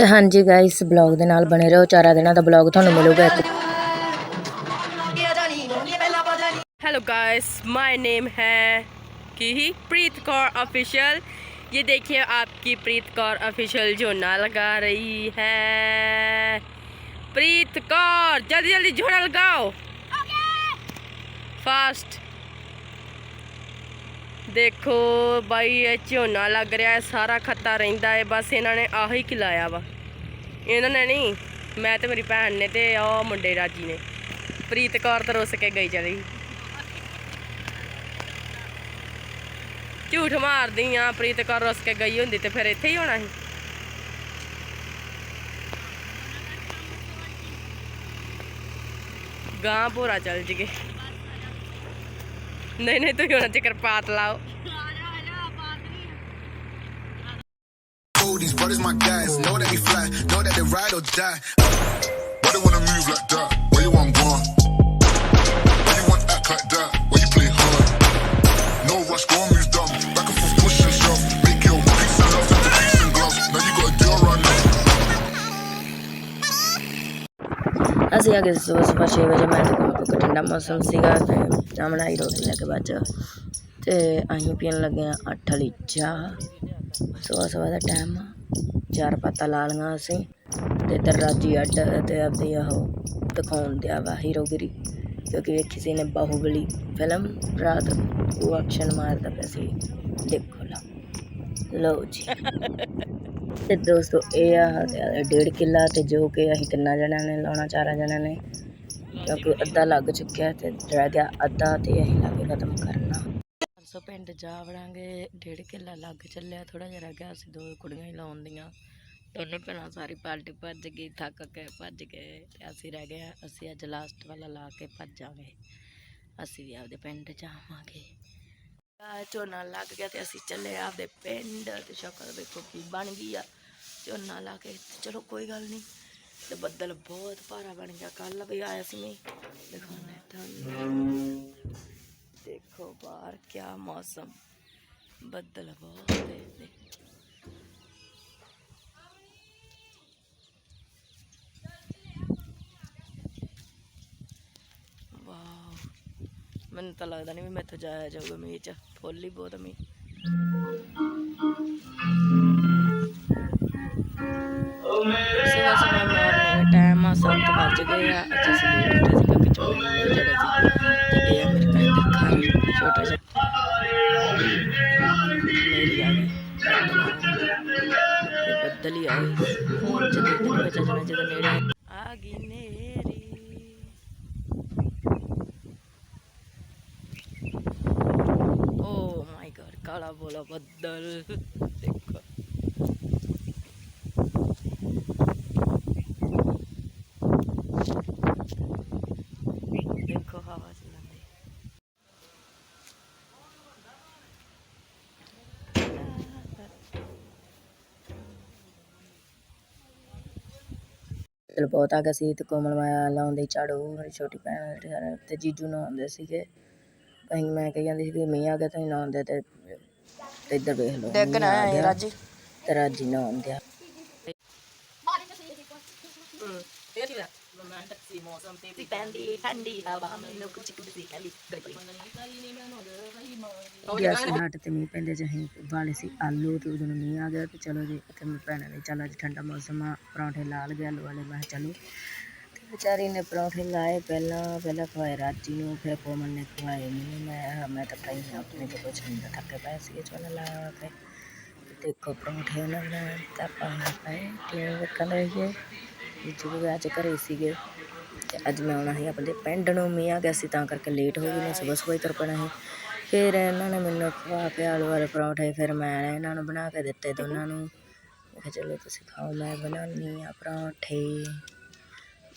ਤੇ ਹਾਂਜੀ guys blog ਦੇ ਨਾਲ ਬਣੇ ਰਹੋ ਚਾਰਾਂ ਦਿਨਾਂ ਦਾ ਬਲੌਗ ਤੁਹਾਨੂੰ ਮਿਲੂਗਾ ਇੱਕ हेलो गाइस माय नेम है की ही प्रीत कौर ऑफिशियल ये देखिए आपकी प्रीत कौर ऑफिशियल झोना लगा रही है प्रीत कौर जल्दी जल्दी झोना लगाओ फास्ट ਦੇਖੋ ਬਾਈ ਇਹ ਝੋਨਾ ਲੱਗ ਰਿਹਾ ਹੈ ਸਾਰਾ ਖੱਤਾ ਰਹਿੰਦਾ ਹੈ ਬਸ ਇਹਨਾਂ ਨੇ ਆਹੀ ਖਿਲਾਇਆ ਵਾ ਇਹਨਾਂ ਨੇ ਨਹੀਂ, ਮੈਂ ਤੇ ਮੇਰੀ ਭੈਣ ਨੇ ਤੇ ਉਹ ਮੁੰਡੇ ਰਾਜੀ ਨੇ। ਪ੍ਰੀਤ ਕੌਰ ਤਾਂ ਰੁੱਸ ਕੇ ਗਈ ਚਲੀ ਝੂਠ ਮਾਰਦੀ ਆ, ਪ੍ਰੀਤ ਕੌਰ ਰੁੱਸ ਕੇ ਗਈ ਹੁੰਦੀ ਤੇ ਫਿਰ ਇੱਥੇ ਹੀ ਹੋਣਾ ਸੀ। ਗਾਂ ਭੋਰਾ ਚੱਲ ਜਗੇ ਨਹੀਂ ਨਹੀਂ, ਤੁਸੀਂ ਉਹਨਾਂ ਚ ਪਾਤ ਲਾਓ। Oh, these brothers my guys. Know that they fly, know that they ride or die. Why they wanna move like that? Why you want gone? Why you want act like that? Why you play hard? No rush, go and move dumb. Back and forth, push and shove. Make your peace and love into peace and gloves. Now you got a deal right now. ਅਸੀਂ ਆ ਗਏ ਸਵੇਰ ਸਵੇਰ 6 ਵਜੇ ਮੈਂ ਤੇ ਕਿਉਂਕਿ ਠੰਡਾ ਮੌਸਮ ਸੀਗਾ ਤੇ ਜਾਮਣਾ ਹੀ ਰੋਟੀ ਲੈ ਕੇ ਬਾਅਦ 'ਚ ਤੇ ਅਸੀਂ ਪੀਣ ਲੱਗੇ ਆ 8 ਵਾਲੀ ਚਾਹ ਸਵੇਰ ਸਵੇਰ ਦਾ ਟਾਈਮ ਚਾਰ ਪੱਤਾ ਲਾ ਲਈਆਂ ਅਸੀਂ ਤੇ ਇੱਧਰ ਰਾਜੀ ਅੱਡ ਤੇ ਆਪਦੀ ਉਹ ਦਿਖਾਉਣ ਦਿਆ ਵਾ ਹੀਰੋਗਿਰੀ ਕਿਉਂਕਿ ਵੇਖੀ ਸੀ ਨੇ ਬਾਹੂਬਲੀ ਫਿਲਮ ਰਾਤ ਉਹ ਐਕਸ਼ਨ ਮਾਰਦਾ ਪਿਆ ਸੀ। ਦੇਖੋ ਲਾ। ਲਓ ਜੀ। ਤੇ ਦੋਸਤੋ ਇਹ ਆ ਡੇਢ ਕਿੱਲਾ ਤੇ ਜੋ ਕਿ ਅਸੀਂ ਤਿੰਨਾਂ ਜਣਿਆਂ ਨੇ ਲਾਉਣਾ ਚਾਰਾਂ ਜਣਿਆਂ ਨੇ ਕਿਉਂਕਿ ਅੱਧਾ ਲੱਗ ਚੁੱਕਿਆ ਤੇ ਰਹਿ ਗਿਆ ਅੱਧਾ ਤੇ ਅਸੀਂ ਲਾ ਕੇ ਖਤਮ ਕਰਨਾ। ਪਿੰਡ ਜਾ ਵੜਾਂਗੇ, ਡੇਢ ਕਿੱਲਾ ਲੱਗ ਚੱਲਿਆ ਥੋੜਾ ਜਿਹਾ ਰਹਿ ਗਿਆ, ਅਸੀਂ ਦੋ ਕੁੜੀਆਂ ਹੀ ਲਾਉਂਦੀਆਂ ਦੋਨੇ ਭੈਣਾਂ ਸਾਰੀ ਪਾਰਟੀ ਭੱਜ ਗਈ, ਥੱਕ ਕੇ ਭੱਜ ਗਏ ਤੇ ਅਸੀਂ ਰਹਿ ਗਏ ਹਾਂ। ਅਸੀਂ ਅੱਜ ਲਾਸਟ ਵਾਲਾ ਲਾ ਕੇ ਭੱਜਾਂਗੇ। ਅਸੀਂ ਵੀ ਆਪਦੇ ਪਿੰਡ ਜਾਵਾਂਗੇ। ਆ ਝੋਨਾ ਲੱਗ ਗਿਆ ਤੇ ਅਸੀਂ ਚੱਲੇ ਆਪਦੇ ਪਿੰਡ। ਤੇ ਸ਼ਕਲ ਵੇਖੋ ਕੀ ਬਣ ਗਈ ਆ। ਝੋਨਾ ਲਾ ਕੇ ਤੇ ਚਲੋ ਕੋਈ ਗੱਲ ਨਹੀਂ। ਤੇ ਬੱਦਲ ਬਹੁਤ ਭਾਰਾ ਬਣ ਗਿਆ। ਕੱਲ ਵੀ ਆਇਆ ਸੀ ਮੈਂ। ਦਿਖਾਉਣਾ ਤੁਹਾਨੂੰ। ਦੇਖੋ ਬਾਹਰ ਕਿਆ ਮੌਸਮ ਬੱਦਲ ਬਹੁਤ ਹੈ ਤੇ ਵਾਓ ਮੈਨੂੰ ਤਾਂ ਲੱਗਦਾ ਨਹੀਂ ਵੀ ਮੈਥੋਂ ਜਾਇਆ ਜਾਊਗਾ ਮੀਂਹ ਚ ਫੁੱਲ ਹੀ ਬਹੁਤ ਆ ਮੀਂਹ ਸਵੇਰ ਸਵੇਰ ਮਾਰਨਿੰਗ ਟਾਈਮ ਆ 7 ਵੱਜ ਗਏ ਆ ਅੱਜ ਸਵੇਰ ਉੱਠੇ ਸੀ ਕਿ ਚੋਰੀ ਹੋ ਜਿਹੜਾ ਕਾਲਾ ਬੋਲਾ ਬੱਦਲ ਦੇਖੋ ਦੇਖੋ ਹਵਾ ਚੱਲਦੀ ਚਲ ਬਹੁਤ ਆ ਗਿਆ ਸੀ ਤੇ ਕੋਮਲ ਮਾਇਆ ਲਾਉਂਦੇ ਝਾੜੂ, ਮੇਰੀ ਛੋਟੀ ਭੈਣ ਤੇ ਸਾਰੇ ਤੇ ਜੀਜੂ ਨਹਾਉਂਦੇ ਸੀਗੇ। ਅਸੀਂ ਮੈਂ ਕਹੀ ਜਾਂਦੀ ਸੀ ਵੀ ਮੀਂਹ ਆ ਗਿਆ ਤੁਸੀਂ ਨਹਾਉਂਦੇ ਤੇ ਤੇ ਇੱਧਰ ਵੇਖ ਲਓ ਡਿੱਗਣਾ ਹੈ ਰਾਜੀ। ਤੇ ਰਾਜੀ ਨਹਾਉਂਦੇ ਆ ਪੈਂਦੀ ਠੰਡੀ ਹਵਾ ਮੈਨੂੰ ਕੁਝ ਕੁਝ ਸੀ ਖਾਲੀ ਗਿਆ ਸੀ ਹਟ ਤੇ ਮੀਂਹ ਪੈਂਦੇ ਚ ਅਸੀਂ ਵਾਲੇ ਸੀ ਆਲੂ ਤੇ ਉਦੋਂ ਮੀਂਹ ਆ ਗਿਆ ਤੇ ਚਲੋ ਜੀ ਤੇ ਮੈਂ ਭੈਣਾਂ ਨੇ ਚੱਲ ਅੱਜ ਠੰਡਾ ਮੌਸਮ ਆ ਪਰੌਂਠੇ ਲਾਲ ਗਏ ਆਲੂ ਵਾਲੇ ਮੈਂ ਕਿਹਾ ਚਲੋ ਤੇ ਵਿਚਾਰੀ ਨੇ ਪਰੌਂਠੇ ਲਾਏ ਪਹਿਲਾਂ ਪਹਿਲਾਂ ਖਵਾਏ ਰਾਜੀ ਨੂੰ, ਫਿਰ ਕੋਮਲ ਨੇ ਖਵਾਏ ਮੈਨੂੰ। ਮੈਂ ਮੈਂ ਤਾਂ ਖਾਈ ਨਹੀਂ ਆਪਣੇ ਤੇ ਕੁਝ ਨਹੀਂ ਥੱਕੇ ਪਏ ਸੀਗੇ ਚਲ ਲਾ ਕੇ। ਦੇਖੋ ਪਰੌਂਠੇ ਉਹਨਾਂ ਨੇ ਤਾਂ ਪਾਣੀ ਪਏ ਟੀਵੀ ਵੇਖਣ ਰਹੀਏ ਜਿਹੜੇ ਅੱਜ ਘਰੇ ਸੀਗੇ। ਤੇ ਅੱਜ ਮੈਂ ਆਉਣਾ ਸੀ ਆਪਣੇ ਪਿੰਡ ਨੂੰ, ਮੀਂਹ ਆ ਗਿਆ ਸੀ, ਤਾਂ ਕਰਕੇ ਲੇਟ ਹੋ ਗਈ, ਮੈਂ ਸਵੇਰ ਸਵੇਰ ਤੁਰ ਪੈਣਾ ਸੀ। ਫਿਰ ਇਹਨਾਂ ਨੇ ਮੈਨੂੰ ਖਵਾ ਕੇ ਆਲੂ ਵਾਲੇ ਪਰੌਂਠੇ, ਫਿਰ ਮੈਂ ਇਹਨਾਂ ਨੂੰ ਬਣਾ ਕੇ ਦਿੱਤੇ ਦੋਨਾਂ ਨੂੰ। ਮੈਂ ਕਿਹਾ, ਚਲੋ ਤੁਸੀਂ ਖਾਓ, ਮੈਂ ਬਣਾਉਣੀ ਆ ਪਰੌਂਠੇ।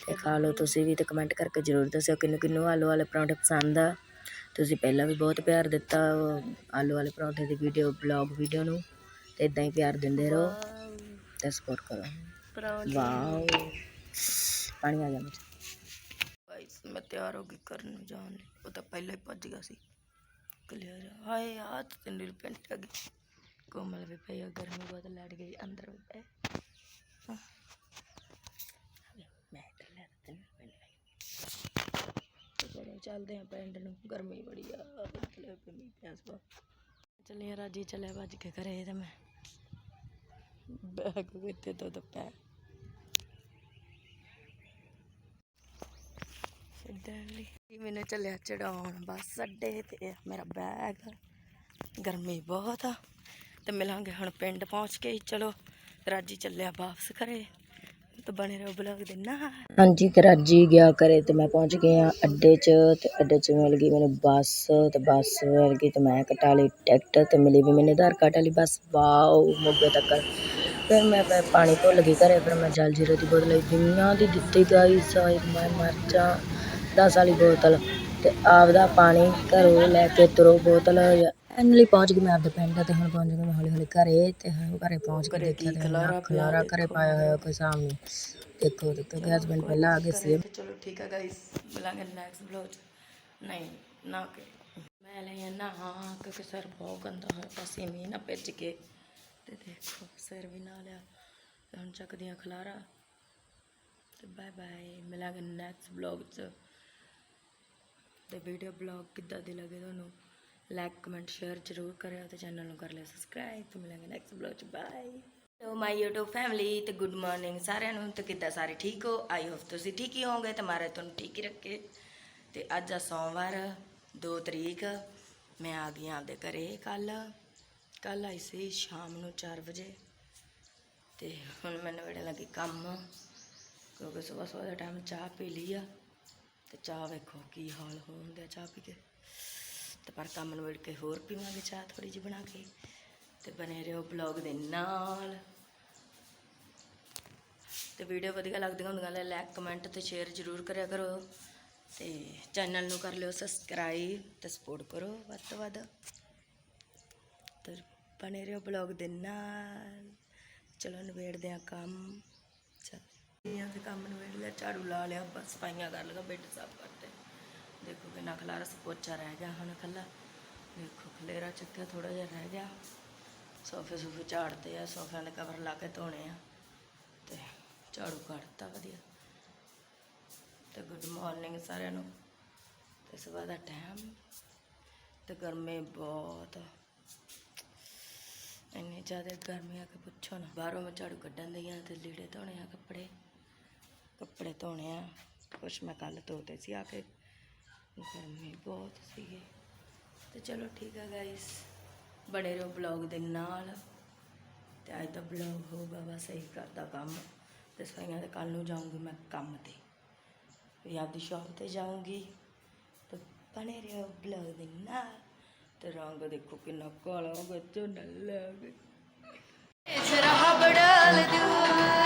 ਤੇ ਖਾ ਲਓ ਤੁਸੀਂ ਵੀ ਤੇ ਕਮੈਂਟ ਕਰਕੇ ਜ਼ਰੂਰ ਦੱਸਿਓ ਕਿੰਨੂੰ ਕਿੰਨੂੰ ਆਲੂ ਵਾਲੇ ਪਰੌਂਠੇ ਪਸੰਦ ਆ। ਤੁਸੀਂ ਪਹਿਲਾਂ ਵੀ ਬਹੁਤ ਪਿਆਰ ਦਿੱਤਾ ਉਹ ਆਲੂ ਵਾਲੇ ਪਰੌਂਠੇ ਦੀ ਵੀਡੀਓ ਬਲੌਗ ਵੀਡੀਓ ਨੂੰ। ਤੇ ਇਦਾਂ ਹੀ ਪਿਆਰ ਦਿੰਦੇ ਰਹੋ ਤੇ ਸਪੋਰਟ ਕਰੋ। ਵਾਓ। ਪਾਣੀ ਆ ਗਿਆ ਮੇਰੇ। ਗਾਇਸ ਮੈਂ ਤਿਆਰ ਹੋ ਗਈ ਕਰਨ ਨੂੰ ਜਾਣ ਲਈ। ਉਹ ਤਾਂ ਪਹਿਲਾਂ ਹੀ ਭੱਜ ਗਿਆ ਸੀ। ਕਲੀਅਰ ਹਾਏ ਆ ਤੇ ਨੀਲ ਪੈਂਟ ਆ ਗਈ। ਕੋਮਲ ਵੀ ਪਈ ਆ, ਗਰਮੀ ਬਹੁਤ ਲੜ ਗਈ ਅੰਦਰ ਵੀ ਪਏ। ਚੱਲਦੇ ਆ ਪਿੰਡ ਨੂੰ, ਗਰਮੀ ਬੜੀ ਆ ਬੱਦਲੇ ਪੇ ਮੀਂਹ ਪਿਆ ਸਵਾ ਰਾਜੀ, ਚੱਲਿਆ ਭੱਜ ਕੇ ਘਰੇ ਤੇ ਮੈਂ। ਬੈਗ ਕਿੱਥੇ ਤੋਂ ਦੱਪਿਆ ਸਿੱਧਰਲੀ ਮੈਨੂੰ ਚੱਲਿਆ ਚੜਾਉਣ, ਬਸ ਅੱਡੇ ਤੇ ਮੇਰਾ ਬੈਗ। ਗਰਮੀ ਬਹੁਤ ਆ। ਤੇ ਮਿਲਾਂਗੇ ਹੁਣ ਪਿੰਡ ਪਹੁੰਚ ਕੇ ਚਲੋ ਰਾਜੀ ਚੱਲਿਆ ਵਾਪਸ ਘਰੇ। ਤੇ ਬਣੇ ਰਹੋ ਬਲੌਗ ਦੇ ਨਾਲ। ਹਾਂਜੀ ਤੇ ਗਿਆ ਕਰੇ ਤੇ ਮੈਂ ਪਹੁੰਚ ਗਿਆ ਅੱਡੇ 'ਚ ਤੇ ਅੱਡੇ 'ਚ ਮਿਲ ਗਈ ਮੈਨੂੰ ਬੱਸ ਤੇ ਬੱਸ ਮਿਲ ਗਈ ਤੇ ਮੈਂ ਕਟਾ ਲਈ ਟਿਕਟ ਤੇ ਮਿਲੀ ਵੀ ਮੈਨੂੰ ਆਧਾਰ ਕਾਰਡ ਵਾਲੀ ਬੱਸ। ਵਾਓ, ਮੋਗੇ ਤੱਕ। ਫਿਰ ਮੈਂ ਪਾਣੀ ਭੁੱਲ ਗਈ ਘਰੇ, ਫਿਰ ਮੈਂ ਜਲ ਜੀਰੇ ਦੀ ਬੋਤਲ ਲਈ ਦੁਨੀਆ ਦੀ ਦਿੱਤੀ ਗਈ ਸਾਈ, ਮੈਂ ਮਰ ਜਾ 10 ਵਾਲੀ ਬੋਤਲ ਤੇ ਆਪਦਾ ਪਾਣੀ ਘਰੋਂ ਲੈ ਕੇ ਤੁਰੋ ਬੋਤਲ ਐਨਲੀ ਪਹੁੰਚ ਗਈ ਮੈਂ ਆਪਦੇ ਪਿੰਡ ਤੇ ਹੁਣ ਪਹੁੰਚ ਗਈ ਮੈਂ ਹੌਲੀ ਹੌਲੀ ਘਰੇ ਤੇ ਹੁਣ ਘਰੇ ਪਹੁੰਚ ਕੇ ਦੇਖਿਆ ਤੇ ਖਲਾਰਾ ਖਲਾਰਾ ਘਰੇ ਪਾਇਆ ਹੋਇਆ ਕੋਈ ਸਾਹਮਣੇ। ਦੇਖੋ ਤੇ ਕਿਉਂਕਿ ਹਸਬੰਡ ਪਹਿਲਾਂ ਆ ਗਏ ਸੀ। ਚਲੋ ਠੀਕ ਹੈ ਗਾਇਸ ਮਿਲਾਂਗੇ ਨੈਕਸਟ ਬਲੌਗ ਨਹੀਂ ਨਾ ਕਿ। ਮੈਂ ਲਈ ਨਾ ਹਾਂ ਕਿਉਂਕਿ ਸਰ ਬਹੁਤ ਗੰਦਾ ਹੋਇਆ ਪਾਸੇ ਮੀਂਹ ਨਾ ਭਿੱਜ ਕੇ। ਤੇ ਦੇਖੋ ਸਿਰ ਵੀ ਨਾ ਲਿਆ। ਹੁਣ ਚੱਕਦੀਆਂ ਖਲਾਰਾ। ਤੇ ਬਾਏ ਬਾਏ ਮਿਲਾਂਗੇ ਨੈਕਸਟ ਬਲੌਗ 'ਚ। ਤੇ ਵੀਡੀਓ ਬਲੌਗ ਕਿੱਦਾਂ ਦੀ ਲੱਗੇ ਤੁਹਾਨੂੰ? ਲਾਈਕ ਕਮੈਂਟ ਸ਼ੇਅਰ ਜ਼ਰੂਰ ਕਰਿਓ ਤੇ ਚੈਨਲ ਨੂੰ ਕਰ ਲਿਓ ਸਬਸਕ੍ਰਾਈਬ ਤੇ ਮਿਲਾਂਗੇ ਨੈਕਸਟ ਬਲੌਗ 'ਚ bye hello my YouTube family ਤੇ ਗੁੱਡ ਮਾਰਨਿੰਗ ਸਾਰਿਆਂ ਨੂੰ, ਤੇ ਕਿੱਦਾਂ ਸਾਰੇ ਠੀਕ ਹੋ? ਆਈ ਹੋਪ ਤੁਸੀਂ ਠੀਕ ਹੀ ਹੋਵੋਗੇ ਤੇ ਮਾਰੇ ਤੁਹਾਨੂੰ ਠੀਕ ਹੀ ਰੱਖੇ। ਤੇ ਅੱਜ ਆ ਸੋਮਵਾਰ 2 ਤਰੀਕ, ਮੈਂ ਆ ਗਈ ਆਪਦੇ ਘਰੇ ਕੱਲ ਕੱਲ ਆਈ ਸੀ ਸ਼ਾਮ ਨੂੰ 4 ਵਜੇ। ਤੇ ਹੁਣ ਮੈਨੂੰ ਵੇੜੇ ਲੱਗੀ ਕੰਮ, ਕਿਉਂਕਿ ਸਵੇਰ ਸਵੇਰ ਦਾ ਟਾਈਮ ਚਾਹ ਪੀ ਲਈ ਆ। ਤੇ ਚਾਹ ਵੇਖੋ ਕੀ ਹਾਲ ਹੋ ਹੁੰਦਾ ਚਾਹ ਪੀ ਕੇ। ਤੇ ਪਰ ਕੰਮ ਨੂੰ ਕੇ ਹੋਰ ਪੀਵਾਂਗੇ, ਚਾਹ ਥੋੜੀ ਜਿਹੀ ਬਣਾ ਕੇ ਤੇ ਬਨੇ ਰਹੋ ਬਲੌਗ ਦੇ ਨਾਲ। ਤੇ ਵੀਡੀਓ ਵਧੀਆ ਲੱਗਦੀਆਂ ਹੁੰਦੀਆਂ ਲੈ ਲਾਈਕ ਕਮੈਂਟ ਤੇ ਸ਼ੇਅਰ ਜ਼ਰੂਰ ਕਰਿਆ ਕਰੋ ਤੇ ਚੈਨਲ ਨੂੰ ਕਰ ਲਿਓ ਸਬਸਕ੍ਰਾਈਬ ਤੇ ਸਪੋਰਟ ਕਰੋ ਵੱਧ ਤੋਂ ਵੱਧ। ਤੇ ਬਨੇ ਰਹੋ ਬਲੌਗ ਦੇ ਨਾਲ। ਚਲੋ ਨਿਬੇੜਦੇ ਆ ਕੰਮ। ਚਲ। ਇਹ ਕੰਮ ਨਿਬੇੜ ਲਿਆ, ਝਾੜੂ ਲਾ ਲਿਆ, ਬਸ ਸਫਾਈਆਂ ਕਰ ਲਗਾ ਬੈੱਡ ਸਾਫ਼ ਕਰਤੇ। ਦੇਖੋ ਕਿੰਨਾ ਖਲਾਰਾ ਪੋਚਾ ਰਹਿ ਗਿਆ ਹੁਣ ਖੱਲਾ ਦੇਖੋ ਖਲੇਰਾ ਚੱਕਿਆ ਥੋੜਾ ਜਿਹਾ ਰਹਿ ਗਿਆ। ਸੋਫੇ ਸੂਫੇ ਝਾੜਦੇ ਆ, ਸੋਫਿਆਂ ਦੇ ਕਵਰ ਲਾ ਕੇ ਧੋਣੇ ਆ। ਤੇ ਝਾੜੂ ਕੱਢਤਾ ਵਧੀਆ। ਤੇ ਗੁੱਡ ਮਾਰਨਿੰਗ ਸਾਰਿਆਂ ਨੂੰ। ਤੇ ਸਵੇਰ ਦਾ ਟਾਈਮ ਤੇ ਗਰਮੀ ਬਹੁਤ। ਇੰਨੀ ਜ਼ਿਆਦਾ ਗਰਮੀ ਆ ਕੇ ਪੁੱਛੋ ਨਾ। ਬਾਹਰੋਂ ਮੈਂ ਝਾੜੂ ਕੱਢਣ ਦਈ ਆ ਤੇ ਲੀੜੇ ਧੋਣੇ ਆ ਕੱਪੜੇ। ਕੱਪੜੇ ਧੋਣੇ ਆ। ਕੁਛ ਮੈਂ ਕੱਲ ਧੋਤੇ ਸੀ ਆ ਕੇ। ਗਰਮੀ ਬਹੁਤ ਸੀਗੀ ਤੇ ਚਲੋ ਠੀਕ ਆ ਗਾਇਸ ਬਣੇ ਰਹੋ ਬਲੌਗ ਦੇ ਨਾਲ। ਤੇ ਅੱਜ ਦਾ ਬਲੌਗ ਹੋਊਗਾ ਬਸ ਇਹੀ ਕਰਦਾ ਕੰਮ। ਤੇ ਸਫਾਈਆਂ ਤੇ ਕੱਲ ਨੂੰ ਜਾਊਂਗੀ ਮੈਂ ਕੰਮ ਤੇ। ਵੀ ਆਪਦੀ ਸ਼ਾਪ ਤੇ ਜਾਊਂਗੀ। ਤੇ ਬਣੇ ਰਹੋ ਬਲੌਗ ਦੇ ਨਾਲ। ਤੇ ਰੰਗ ਦੇਖੋ ਕਿੰਨਾ ਕਾਲਾ ਹੋ ਗਿਆ ਝੋਨਾ ਲੱਗ ਸ਼ਰਾਬ ਡਾਲ ਦੂੰ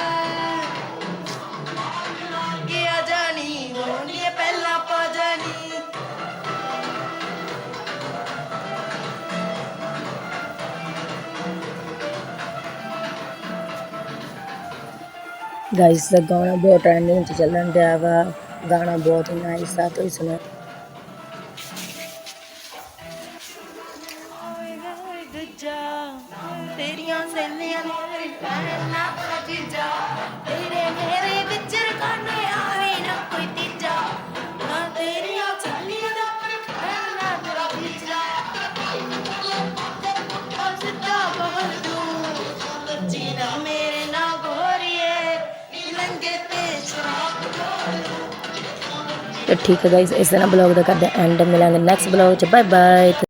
ਗਾਇਸ, ਦਾ ਗਾਣਾ ਬਹੁਤ ਟ੍ਰੈਂਡਿੰਗ ਚ ਚੱਲਣ ਡਿਆ ਵਾ। ਗਾਣਾ ਬਹੁਤ ਹੀ ਨਾਈਸ ਆ, ਤੁਸੀਂ ਸੁਣੋ ਤੇਰੀਆਂ ਸੈਲੀਆਂ ਨੇ ਕਹਿਣਾ ਜੀਜਾ ਤੇਰੇ ਮੇਰੇ ਤੇ ਠੀਕ ਹੈ ਗਾਇਸ ਇਸ ਤਰ੍ਹਾਂ ਬਲੌਗ ਦਾ ਕਰਦੇ ਐਂਡ ਮਿਲਾਂਗੇ ਨੈਕਸਟ ਬਲੌਗ ਚ। Bye bye